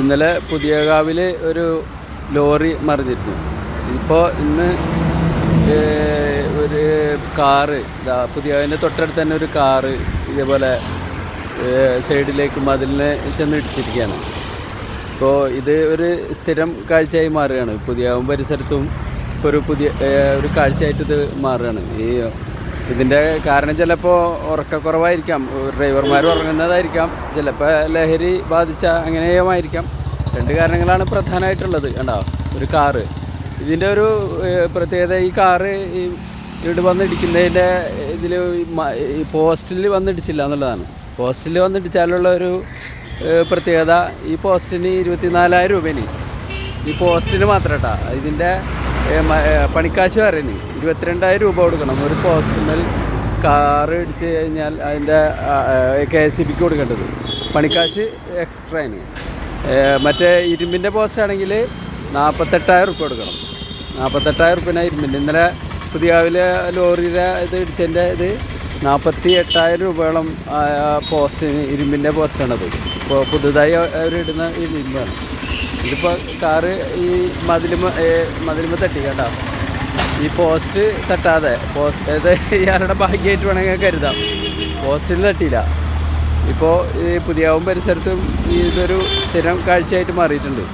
ഇന്നലെ പുതിയകാവിൽ ഒരു ലോറി മറിഞ്ഞിരുന്നു. ഇപ്പോൾ ഇന്ന് ഒരു കാറ് പുതിയകാവിന്റെ തൊട്ടടുത്ത് തന്നെ ഒരു കാറ് ഇതേപോലെ സൈഡിലേക്ക് മതിലിനെ ചെന്ന് ഇടിച്ചിരിക്കുകയാണ്. ഇപ്പോൾ ഇത് ഒരു സ്ഥിരം കാഴ്ചയായി മാറുകയാണ്. പുതിയാവും പരിസരത്തും ഒരു പുതിയ ഒരു കാഴ്ചയായിട്ട് ഇത് മാറുകയാണ്. ഈ ഇതിന്റെ കാരണം ചിലപ്പോൾ ഉറക്കക്കുറവായിരിക്കാം. ഡ്രൈവർമാർ ഉറങ്ങുന്നതായിരിക്കാം. ചിലപ്പോൾ ലഹരി ബാധിച്ച അങ്ങനെയുമായിരിക്കാം. രണ്ട് കാരണങ്ങളാണ് പ്രധാനമായിട്ടുള്ളത്. കണ്ടോ? ഒരു കാറ്. ഇതിന്റെ ഒരു പ്രത്യേകത ഈ കാറ് ഇവിടെ വന്നിടിക്കുന്നതിന്റെ ഇതിൽ പോസ്റ്റിൽ വന്നിടിച്ചില്ല എന്നുള്ളതാണ്. പോസ്റ്റിൽ വന്നിടിച്ചാലുള്ള ഒരു പ്രത്യേകത ഈ പോസ്റ്റിന് ഇരുപത്തിനാലായിരം രൂപേന്. ഈ പോസ്റ്റിന് മാത്രം കേട്ടോ ഇതിന്റെ പണിക്കാശ് പറയുന്നത് ഇരുപത്തിരണ്ടായിരം രൂപ കൊടുക്കണം. ഒരു പോസ്റ്റിന്മേൽ കാറ് ഇടിച്ച് കഴിഞ്ഞാൽ അതിന്റെ കെ എസ് സി ബിക്ക് കൊടുക്കേണ്ടത്. പണിക്കാശ് എക്സ്ട്രാ ആണ്. ഏ, മറ്റേ ഇരുമ്പിന്റെ പോസ്റ്റ് ആണെങ്കിൽ നാൽപ്പത്തെട്ടായിരം റുപ്യ കൊടുക്കണം. നാൽപ്പത്തെട്ടായിരം ഉറുപ്പിനാണ് ഇരുമ്പിന്റെ. ഇന്നലെ പുതിയാവിലെ ലോറിയുടെ ഇത് ഇടിച്ചതിന്റെ ഇത് നാൽപ്പത്തി എട്ടായിരം രൂപയോളം പോസ്റ്റിന് ഇരുമ്പിന്റെ പോസ്റ്റാണത് ഇപ്പോൾ പുതുതായി അവരിടുന്ന ഇരുമ്പാണ്. ഇതിപ്പോൾ കാറ് ഈ മതിലുമ മതിലുമ തട്ടി കേട്ടോ. ഈ പോസ്റ്റ് തട്ടാതെ പോസ്റ്റ് ഇത് ഇയാളുടെ ഭാഗ്യമായിട്ട് വേണമെങ്കിൽ കരുതാം. പോസ്റ്റിൽ തട്ടിയില്ല. ഇപ്പോൾ ഈ പുതിയാവും പരിസരത്തും ഇതൊരു സ്ഥിരം കാഴ്ചയായിട്ട് മാറിയിട്ടുണ്ട്.